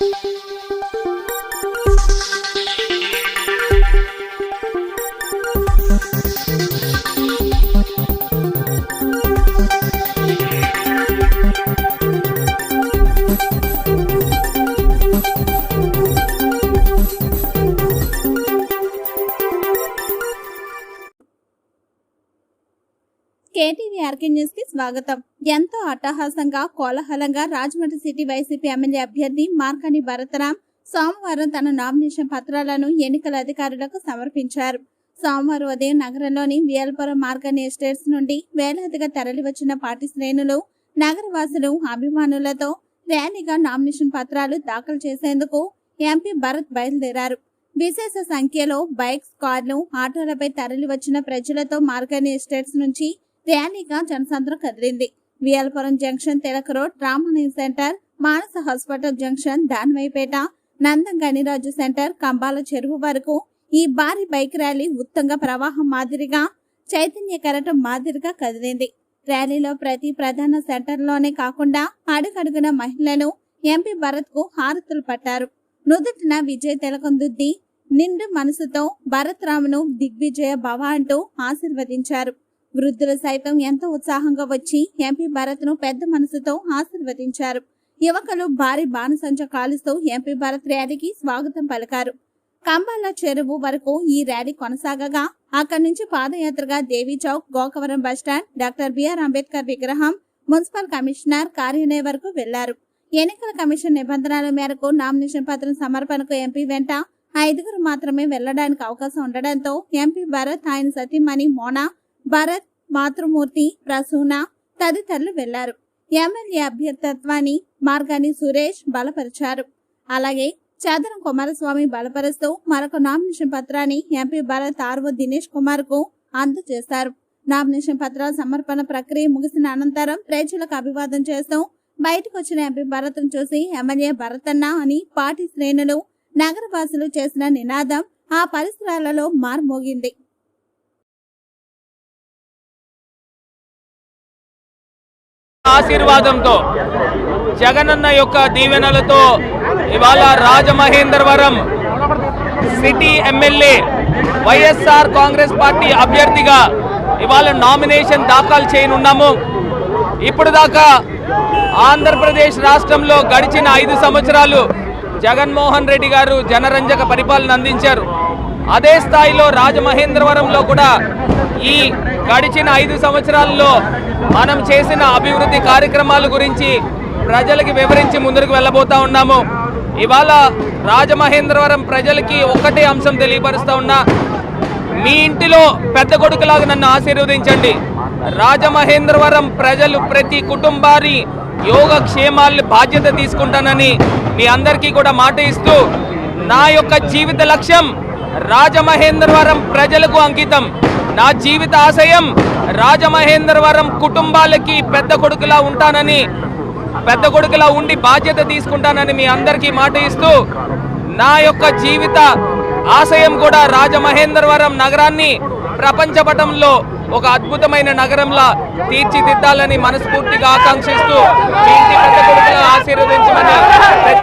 thank you KTV RK న్యూస్కి స్వాగతం. ఎంతో అట్టహాసంగా కోలాహలంగా రాజమండ్రి సిటీ వైసీపీ ఎమ్మెల్యే అభ్యర్థి మార్కాని భరతరాం సోమవారం తన నామినేషన్ పత్రాలను ఎన్నికల అధికారులకు సమర్పించారు. సోమవారం ఉదయం నగరంలోని వియల్పురం మార్కాని ఎస్టేట్స్ నుండి వేలాదిగా తరలివచ్చిన పార్టీ శ్రేణులు నగరవాసులు అభిమానులతో ర్యాలీగా నామినేషన్ పత్రాలు దాఖలు చేసేందుకు ఎంపీ భరత్ బయలుదేరారు. విశేష సంఖ్యలో బైక్స్ కార్లు ఆటోలపై తరలివచ్చిన ప్రజలతో మార్గాని ఎస్టేట్స్ నుంచి ర్యాలీగా జనసంద్రం కదిలింది. Viyalpuram junction Tilak road Ramani centre Manasa hospital junction Danavaipeta Nandam Ganiraju centre Kambala Cheruvu వరకు ఈ భారీ బైక్ ర్యాలీ ఉత్తంగ ప్రవాహం మాదిరిగా చైతన్య కరటం మాదిరిగా కదిలింది. ర్యాలీలో ప్రతి ప్రధాన సెంటర్లోనే కాకుండా అడుగడుగున మహిళలు ఎంపీ భరత్కు హారతులు పట్టారు. నుదుటిన విజయ్ తెలకొందుద్ది నిండు మనసుతో భరత్ రామును దిగ్విజయ భవ అంటూ ఆశీర్వదించారు. వృద్ధులు సైతం ఎంతో ఉత్సాహంగా వచ్చి ఎంపీ భరత్ను పెద్ద మనసుతో ఆశీర్వదించారు. యువకులు భారీ బాణసంచ కాలుస్తూ ఎంపీ భరత్ ర్యాలీకి స్వాగతం పలికారు. కంబాల చెరువు వరకు ఈ ర్యాలీ కొనసాగగా అక్కడి నుంచి పాదయాత్రగా Devi Chowk Gokavaram bus stand doctor BR Ambedkar విగ్రహం మున్సిపల్ కమిషనర్ కార్యాలయం వరకు వెళ్ళారు. ఎన్నికల కమిషన్ నిబంధనల మేరకు నామినేషన్ పత్రం సమర్పణకు ఎంపీ వెంట ఐదుగురు మాత్రమే వెళ్ళడానికి అవకాశం ఉండడంతో ఎంపీ భరత్ ఆయన సతీమణి మోనా భరత్ మాతృమూర్తి ప్రసూన తదితరులు వెళ్ళారు. ఎమ్మెల్యే అభ్యర్థత్వాన్ని మార్గాన్ని సురేష్ బలపరిచారు. అలాగే చదరం కుమారస్వామి బలపరుస్తూ మరొక నామినేషన్ పత్రాన్ని ఎంపీ భరత్ ఆర్వో దినేష్ కుమార్కు అందజేశారు నామినేషన్ పత్రాల సమర్పణ ప్రక్రియ ముగిసిన అనంతరం ప్రజలకు అభివాదం చేస్తూ బయటకు వచ్చిన ఎంపీ భరత్ను చూసి ఎమ్మెల్యే భరతన్న అని పార్టీ శ్రేణులు నగరవాసులు చేసిన నినాదం ఆ పరిసరాలలో మార్మోగింది. ఆశీర్వాదంతో జగనన్న యొక్క దీవెనలతో ఇవాళ Rajamahendravaram city MLA YSR Congress party అభ్యర్థిగా ఇవాళ నామినేషన్ దాఖలు చేయనున్నాము. ఇప్పుడు దాకా ఆంధ్రప్రదేశ్ రాష్ట్రంలో గడిచిన ఐదు సంవత్సరాలు జగన్మోహన్ రెడ్డి గారు జనరంజక పరిపాలన అందించారు. అదే స్థాయిలో రాజమహేంద్రవరంలో కూడా ఈ గడిచిన ఐదు సంవత్సరాల్లో మనం చేసిన అభివృద్ధి కార్యక్రమాల గురించి ప్రజలకి వివరించి ముందుకు వెళ్ళబోతా ఉన్నాము. ఇవాళ రాజమహేంద్రవరం ప్రజలకి ఒకటే అంశం తెలియపరుస్తూ ఉన్నా. మీ ఇంటిలో పెద్ద కొడుకులాగా నన్ను ఆశీర్వదించండి. రాజమహేంద్రవరం ప్రజలు ప్రతి కుటుంబాన్ని యోగక్షేమాల్ని బాధ్యత తీసుకుంటానని మీ అందరికీ కూడా మాట ఇస్తూ నా యొక్క జీవిత లక్ష్యం రాజమహేంద్రవరం ప్రజలకు అంకితం. నా జీవిత ఆశయం రాజమహేంద్రవరం కుటుంబాలకి పెద్ద కొడుకులా ఉంటానని పెద్ద కొడుకులా ఉండి బాధ్యత తీసుకుంటానని మీ అందరికీ మాట ఇస్తూ నా యొక్క జీవిత ఆశయం కూడా రాజమహేంద్రవరం నగరాన్ని ప్రపంచ పటంలో ఒక అద్భుతమైన నగరంలా తీర్చిదిద్దాలని మనస్ఫూర్తిగా ఆకాంక్షిస్తూ మీ ఇంటి పెద్ద కొడుకులా ఆశీర్వదించమని